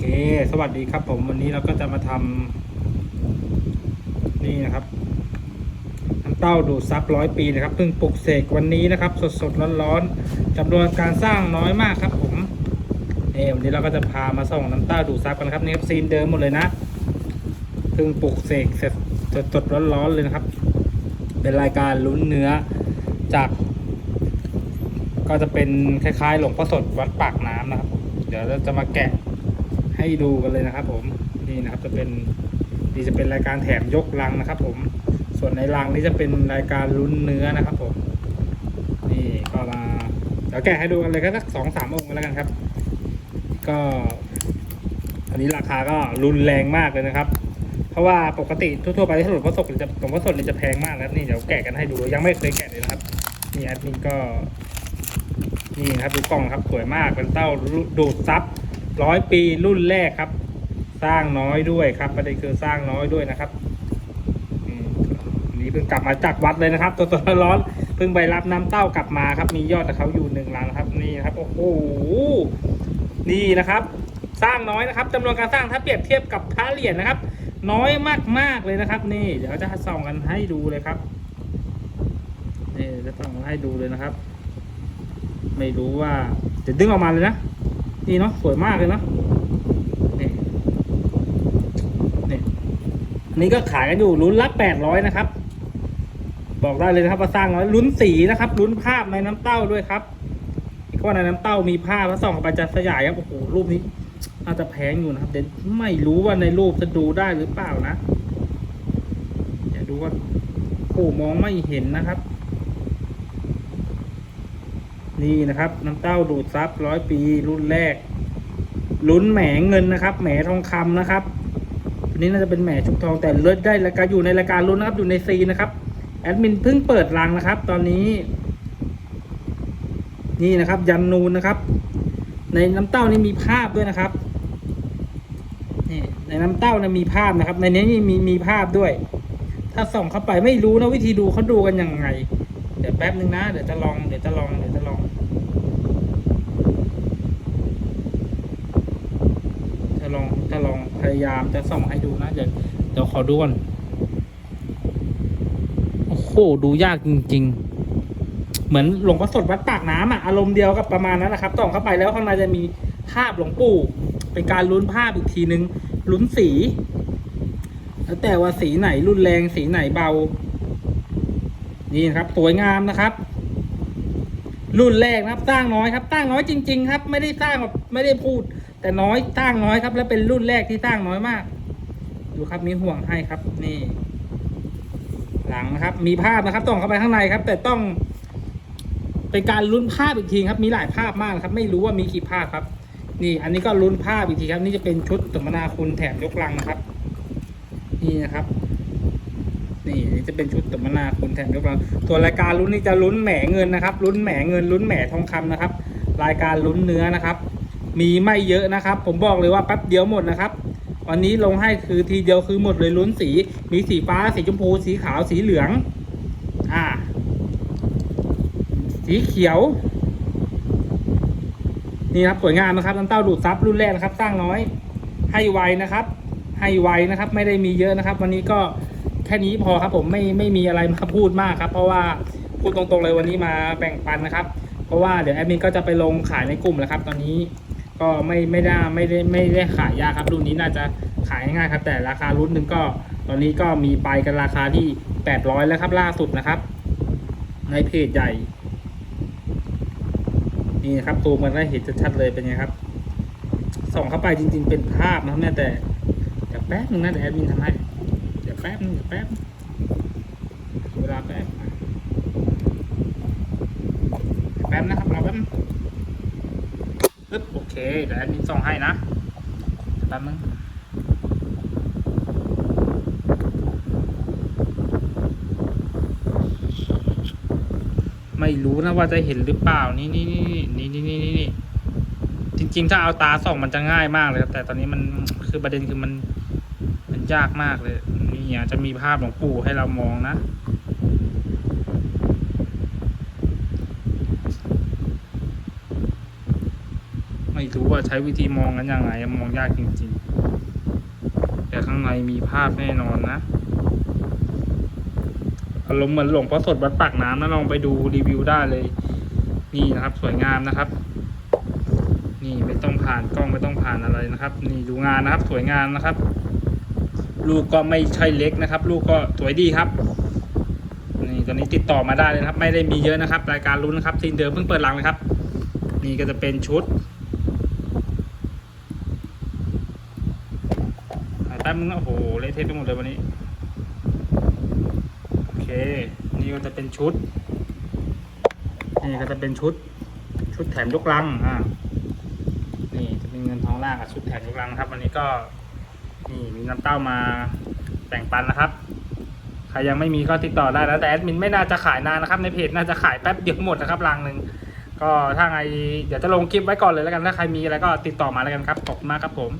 เค สวัสดีครับผมวันนี้เราก็จะมาทำนี่นะครับน้ำเต้าดูดซับร้อยปีนะครับเพิ่งปลุกเสกวันนี้นะครับ สดสดร้อนร้อนจำนวนการสร้างน้อยมากครับผมนี่วันนี้เราก็จะพามาส่องน้ำเต้าดูดซับกันครับนี่ครับซีนเดิมหมดเลยนะเพิ่งปลุกเสกเสร็จสดสดร้อนร้อนเลยนะครับ เป็นรายการลุ้นเนื้อจาก ก็จะเป็นคล้ายๆ หลวงพ่อสดวัดปากน้ำนะครับ เดี๋ยวเราจะมาแกะ ให้ดูกันเลยนะครับ ผมนี่นะครับจะเป็นนี่จะเป็นรายการแถมยกลังนะครับ ผมส่วนในลังนี่จะเป็นรายการลุ้นเนื้อนะครับ ผม นี่ก็มาเดี๋ยวแกะให้ดูกันเลยก็สักสองสามองค์กันแล้วกันครับ ก็ อันนี้ราคาก็รุนแรงมากเลยนะครับ เพราะว่าปกติทั่วๆไปที่หลวงพ่อสดจะหลวงพ่อสดนี่จะแพงมากนะครับนี่เดี๋ยวแกะกันให้ดูยังไม่เคยแกะเลยนะครับนี่แอดมินก็นี่ครับดูกล่องครับสวยมากเป็นเต้าดูดซับ ร้อยปีรุ่นแรกครับ สร้างน้อยด้วยครับประเด็นคือสร้างน้อยด้วยนะครับนนี้เพิ่งกลับมาจากวัดเลยนะครับ ตัวตัวร้อนเพิ่งไปรับน้ำเต้ากลับมาครับ มียอดกับเขาอยู่หนึ่งลังครับ นี่นะครับโอ้โหนี่นะครับ สร้างน้อยนะครับจำนวนการสร้างถ้าเปรียบเทียบกับพระเหรียญนะครับ น้อยมากๆเลยนะครับ นี่ เดี๋ยวจะส่องกันให้ดูเลยครับนี่จะส่องให้ดูเลยนะครับ ไม่รู้ว่าจะดึงออกมาเลยนะ นี่เนาะสวยมากเลยเนาะนี่นี่อันนี้ก็ขายกันอยู่ลุ้นละแปดร้อยนะครับ บอกได้เลยนะครับว่าสร้างน้อยลุ้นสีนะครับลุ้นภาพในน้ำเต้าด้วยครับเพราะว่าในน้ำเต้ามีภาพแล้วส่องไปจะสยายครับโอ้โหรูปนี้น่าจะแพงอยู่นะครับเดี๋ยวไม่รู้ว่าในรูปจะดูได้หรือเปล่านะเดี๋ยวดูว่าโอ้มองไม่เห็นนะครับ นี่นะครับน้ำเต้าดูดซับร้อยปีรุ่นแรก ลุ้นแหมเงินนะครับ แหมทองคำนะครับตัวนี้น่าจะเป็นแหมชุบทองแต่เลือดได้รายการอยู่ในรายการลุ้นนะครับอยู่ในซีนะครับแอดมินเพิ่งเปิดรังนะครับ ตอนนี้ นี่นะครับ ยันนูนนะครับ ในน้ำเต้านี่มีภาพด้วยนะครับนี่ในน้ำเต้านี่มีภาพนะครับ ในนี้มีมีภาพด้วย ถ้าส่องเข้าไปไม่รู้นะวิธีดูเขาดูกันยังไง เดี๋ยวแป๊บนึงนะ เดี๋ยวจะลองเดี๋ยวจะลองเดี๋ยวจะลอง จะลองพยายามจะส่องให้ดูนะ เดี๋ยวเดี๋ยวขอดูก่อนโอ้โหดูยากจริง ๆ เหมือนหลวงพ่อสดวัดปากน้ำอะอารมณ์เดียวกับประมาณนั้นนะครับส่องเข้าไปแล้วข้างในจะมีภาพหลวงปู่ เป็นการลุ้นภาพอีกทีนึงลุ้นสี แล้วแต่ว่าสีไหนรุนแรงสีไหนเบา นี่นะครับสวยงามนะครับรุ่นแรกนะครับสร้างน้อยครับสร้างน้อยจริง ๆ ครับ ไม่ได้สร้างแบบไม่ได้พูด แต่น้อยสร้างน้อยครับ และเป็นรุ่นแรกที่สร้างน้อยมาก ดูครับมีห่วงให้ครับ นี่ หลังนะครับ มีภาพนะครับต้องเข้าไปข้างในครับ แต่ต้อง เป็นการลุ้นภาพอีกทีครับ มีหลายภาพมากครับ ไม่รู้ว่ามีกี่ภาพครับ นี่ อันนี้ก็ลุ้นภาพอีกทีครับ นี่จะเป็นชุดสมนาคุณแถมยกลังนะครับ นี่นะครับนี่นี่จะเป็นชุดสมนาคุณแทนยกลังตัวรายการลุ้นนี่จะลุ้นแหมเงินนะครับลุ้นแหมเงินลุ้นแหมทองคำนะครับ รายการลุ้นเนื้อนะครับ มีไม่เยอะนะครับ ผมบอกเลยว่าแป๊บเดียวหมดนะครับ วันนี้ลงให้คือทีเดียวคือหมดเลยลุ้นสี มีสีฟ้าสีชมพูสีขาวสีเหลือง อ่า สีเขียว นี่ครับสวยงามนะครับน้ำเต้าดูดซับรุ่นแรกนะครับ สร้างน้อย ให้ไวนะครับ ให้ไวนะครับ ไม่ได้มีเยอะนะครับ วันนี้ก็แค่นี้พอครับผมไม่ไม่มีอะไรมาพูดมากครับ เพราะว่าพูดตรงๆเลยวันนี้มาแบ่งปันนะครับ เพราะว่าเดี๋ยวแอดมินก็จะไปลงขายในกลุ่มแล้วครับ ตอนนี้ ก็ไม่ไม่ได้ไม่ได้ไม่ได้ขายยากครับรุ่นนี้น่าจะขายง่ายครับแต่ราคารุ่นหนึ่งก็ตอนนี้ก็มีไปกันราคาที่ 800 แล้วครับล่าสุดนะครับ ในเพจใหญ่ นี่นะครับซูมกันได้เห็นชัดๆเลยเป็นไงครับส่องเข้าไปจริง ๆ เป็นภาพนะครับเนี่ยแต่เดี๋ยวแป๊บนึงนะเดี๋ยวแอดมินทำให้เดี๋ยวแป๊บนึงเดี๋ยวแป๊บนึงเวลาแป๊บแป๊บนะครับเราแป๊บนึง เค เดี๋ยวแอดมินส่องให้นะแป๊บนึงไม่รู้นะว่าจะเห็นหรือเปล่านี่นี่นี่นี่นี่นี่นี่จริงๆ ถ้าเอาตาส่องมันจะง่ายมากเลยครับแต่ตอนนี้มันคือประเด็นคือมัน มันยากมากเลย นี่อาจจะมีภาพหลวงปู่ให้เรามองนะ รู้ว่าใช้วิธีมองกันยังไงมองยากจริงๆ แต่ข้างในมีภาพแน่นอนนะอารมณ์เหมือนหลวงพ่อสดวัดปากน้ำนะลองไปดูรีวิวได้เลย นี่นะครับสวยงามนะครับ นี่ไม่ต้องผ่านกล้องไม่ต้องผ่านอะไรนะครับ นี่ดูงานนะครับ สวยงามนะครับ ลูกก็ไม่ใช่เล็กนะครับ ลูกก็สวยดีครับนี่ตอนนี้ติดต่อมาได้เลยครับ ไม่ได้มีเยอะนะครับ รายการลุ้นนะครับทีมเดิมเพิ่งเปิดหลังเลยครับ นี่ก็จะเป็นชุดถ่ายแป๊บนึงนะโอ้โหเละเทะไปหมดเลยวันนี้ โอเค นี่ก็จะเป็นชุด นี่ก็จะเป็นชุด ชุดแถมยกลังอ่านี่จะเป็นเงินทองล่างกับชุดแถมยกลังนะครับ วันนี้ก็ นี่มีน้ำเต้ามาแบ่งปันนะครับ ใครยังไม่มีก็ติดต่อได้นะแต่แอดมินไม่น่าจะขายนานนะครับ ในเพจน่าจะขายแป๊บเดียวหมดนะครับรังหนึ่งก็ถ้าไงเดี๋ยวจะลงคลิปไว้ก่อนเลยแล้วกันถ้าใครมีอะไรก็ติดต่อมาแล้วกันครับขอบคุณมากครับผม